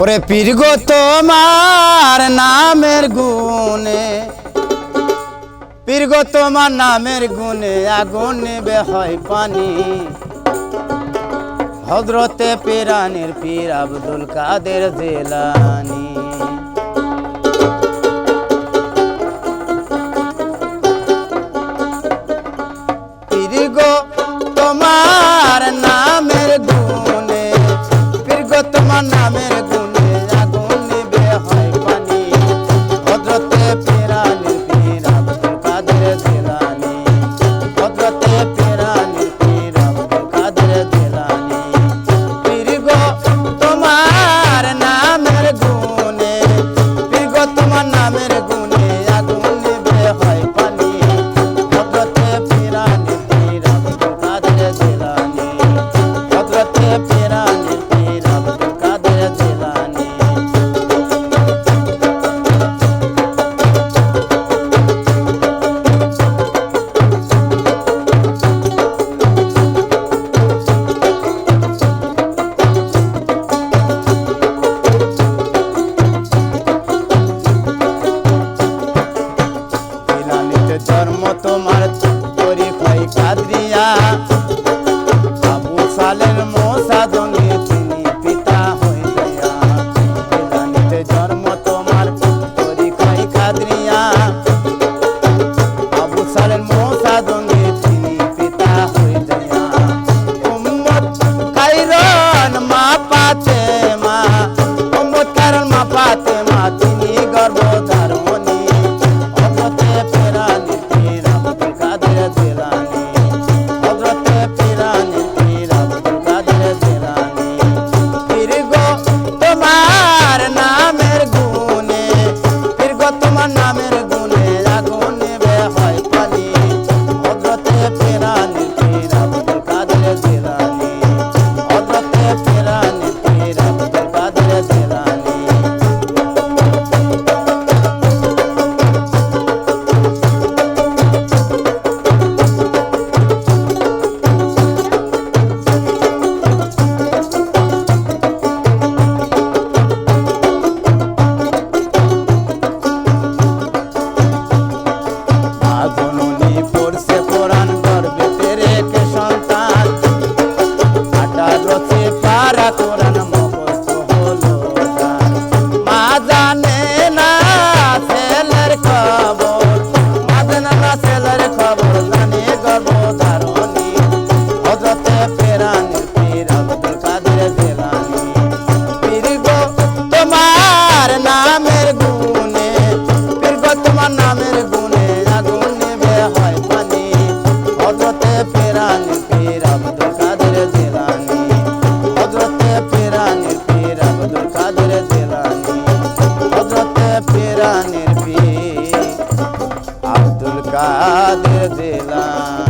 ওরে পীরগো তোমার নামের গুণে পীরগো তোমার নামের গুণে নেবে বেহয় পানি। হজরতে পিরানের পীর আব্দুল কাদের জেলানি। জন্ম তোমার পরিচয় কাদিয়া। বাবু সালের মশা জঙ্গে তিনি পিতা হইয়া জন্ম তোমার পরিচয় কাদিয়া। বাবু সালের মশা জঙ্গে তিনি পিতা হইয়া উম্মত কাইরন মা পাতে মা উম্মত কাইরন মা পাতে মা কাদের দিলাম?